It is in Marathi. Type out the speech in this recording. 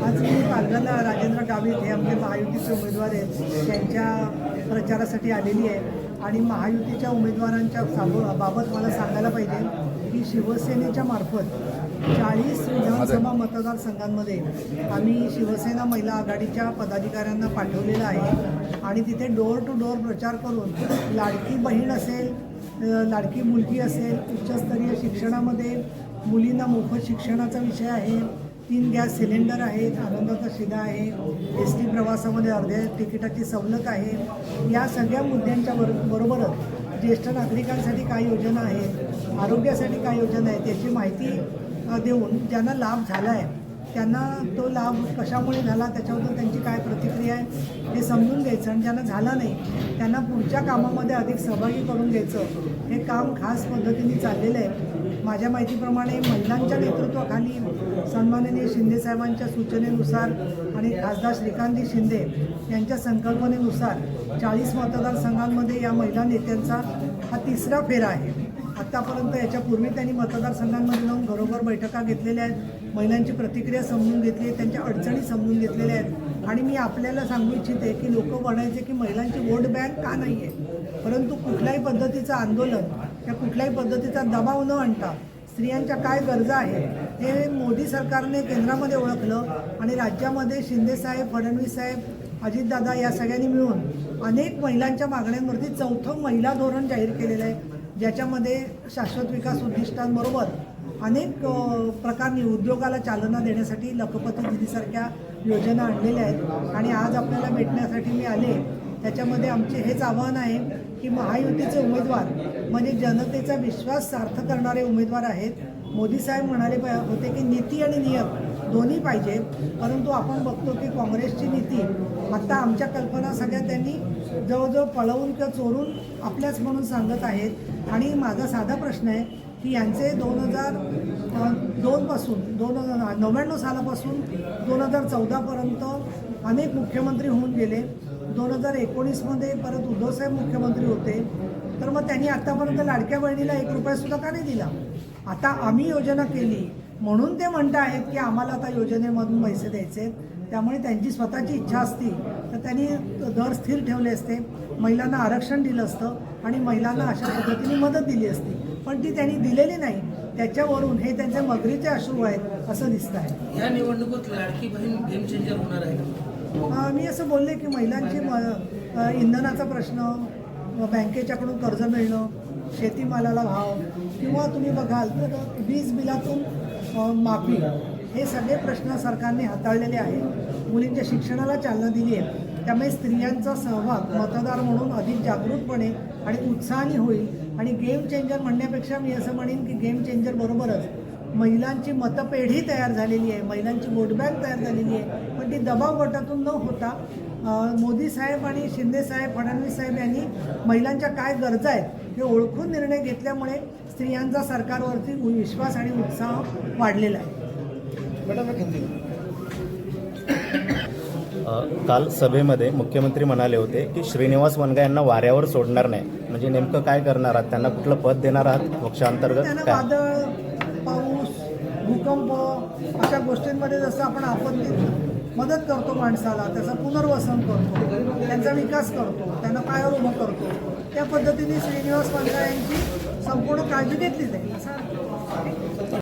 आज मी पालघरला राजेंद्र गावित हे आमचे महायुतीचे उमेदवार आहेत. त्यांच्या प्रचारासाठी आलेली आहे आणि महायुतीच्या उमेदवारांच्या साब- बाबत मला सांगायला पाहिजे की शिवसेनेच्या मार्फत चाळीस विधानसभा मतदारसंघांमध्ये आम्ही शिवसेना महिला आघाडीच्या पदाधिकाऱ्यांना पाठवलेलं आहे. आणि तिथे डोअर टू डोअर प्रचार करून लाडकी बहीण असेल लाडकी मुलगी असेल उच्चस्तरीय शिक्षणामध्ये मुलींना मोफत शिक्षणाचा विषय आहे. तीन गॅस सिलेंडर आहेत आनंदाचा शिधा आहे. एस टी प्रवासामध्ये अर्ध्या तिकिटाची सवलत आहे. या सगळ्या मुद्द्यांच्या बर बरोबरच ज्येष्ठ नागरिकांसाठी काय योजना आहेत आरोग्यासाठी काय योजना आहेत याची माहिती देऊन ज्यांना लाभ झाला आहे त्यांना तो लाभ कशामुळे झाला त्याच्याबद्दल त्यांची काय प्रतिक्रिया आहे हे समजून घ्यायचं आणि ज्यांना झाला नाही त्यांना पुढच्या कामामध्ये अधिक सहभागी करून घ्यायचं हे काम खास पद्धतीने चाललेलं आहे. माझ्या माहितीप्रमाणे महिलांच्या नेतृत्वाखाली सन्माननीय शिंदेसाहेबांच्या सूचनेनुसार आणि खासदार श्रीकांतजी शिंदे यांच्या संकल्पनेनुसार चाळीस मतदारसंघांमध्ये या महिला नेत्यांचा हा तिसरा फेरा आहे. आत्तापर्यंत याच्यापूर्वी त्यांनी मतदारसंघांमध्ये जाऊन घरोघर बैठका घेतलेल्या आहेत. महिलांची प्रतिक्रिया समजून घेतली आहे. त्यांच्या अडचणी समजून घेतलेल्या आहेत. आणि मी आपल्याला सांगू इच्छिते की लोक म्हणायचे की महिलांची वोट बँक का नाही आहे परंतु कुठल्याही पद्धतीचं आंदोलन किंवा कुठल्याही पद्धतीचा दबाव न आणता स्त्रियांच्या काय गरजा आहेत हे मोदी सरकारने केंद्रामध्ये ओळखलं आणि राज्यामध्ये शिंदेसाहेब फडणवीस साहेब अजितदादा या सगळ्यांनी मिळून अनेक महिलांच्या मागण्यांवरती चौथं महिला धोरण जाहीर केलेलं आहे ज्याच्यामध्ये शाश्वत विकास उद्दिष्टांबरोबर अनेक प्रकारनी उद्योगाला चालना देण्यासाठी लखपती दिदीसारख्या योजना आणलेल्या आहेत. आणि आज आपल्याला भेटण्यासाठी मी आले. त्याच्यामध्ये आमचे हेच आव्हान आहे की महायुतीचे उमेदवार म्हणजे जनतेचा विश्वास सार्थ करणारे उमेदवार आहेत. मोदी साहेब म्हणाले होते की नीती आणि नियम दोन्ही पाहिजे. परंतु आपण बघतो की काँग्रेसची नीती आत्ता आमच्या कल्पना सगळ्या त्यांनी जवळजवळ पळवून किंवा चोरून आपल्याच म्हणून सांगत आहेत. आणि माझा साधा प्रश्न आहे की यांचे दोन हजार दोनपासून दोन हजार नव्याण्णव सालापासून दोन हजार चौदापर्यंत अनेक मुख्यमंत्री होऊन गेले. दोन हजार एकोणीसमध्ये परत उद्धवसाहेब मुख्यमंत्री होते. तर मग त्यांनी आत्तापर्यंत लाडक्या बहिणीला एक रुपयासुद्धा का नाही दिला? आता आम्ही योजना केली. म्हणून ते म्हणत आहेत की आम्हाला आता योजनेमधून पैसे द्यायचे त्यामुळे त्यांची स्वतःची इच्छा असती तर त्यांनी दर स्थिर ठेवले असते. महिलांना आरक्षण दिलं असतं आणि महिलांना अशा पद्धतीने मदत दिली असती. पण ती त्यांनी दिलेली नाही. त्याच्यावरून हे त्यांचे मगरीचे अश्रू आहेत असं दिसतं आहे या निवडणुकीत लाडकी बहीण गेम चेंजर होणार आहे मी असं बोलले की महिलांची इंधनाचा प्रश्न बँकेच्याकडून कर्ज मिळणं शेतीमालाला भाव किंवा तुम्ही बघाल तर वीज बिलातून माफी हे सगळे प्रश्न सरकारने हाताळलेले आहेत. मुलींच्या शिक्षणाला चालना दिली आहे. त्यामुळे स्त्रियांचा सहभाग मतदार म्हणून अधिक जागरूकपणे आणि उत्साहाने होईल. आणि गेम चेंजर म्हणण्यापेक्षा मी असं म्हणेन की गेम चेंजर बरोबरच. महिलांची मतपेढी तयार झालेली आहे. महिलांची वोटबँक तयार झालेली आहे. पण ती दबाव गटातून न होता मोदी साहेब आणि शिंदे साहेब फडणवीस साहेब यांनी महिलांच्या काय गरजा आहेत हे ओळखून निर्णय घेतल्यामुळे स्त्रियांचा सरकारवरती विश्वास आणि उत्साह वाढलेला आहे. काल सभेमध्ये मुख्यमंत्री म्हणाले होते की श्रीनिवास वनगा यांना वाऱ्यावर सोडणार नाही. म्हणजे नेमकं काय करणार आहात? त्यांना कुठलं पद देणार आहात? पक्षांतर्गत काय? वादळ पाऊस भूकंप अशा गोष्टींमध्ये जसं आपण आपत्तीत मदत करतो माणसाला त्याचं पुनर्वसन करतो त्यांचा विकास करतो त्यांना पायावर उभं करतो. त्या पद्धतीने श्रीनिवास वांद्रा यांची संपूर्ण काळजी घेतली जाईल. असं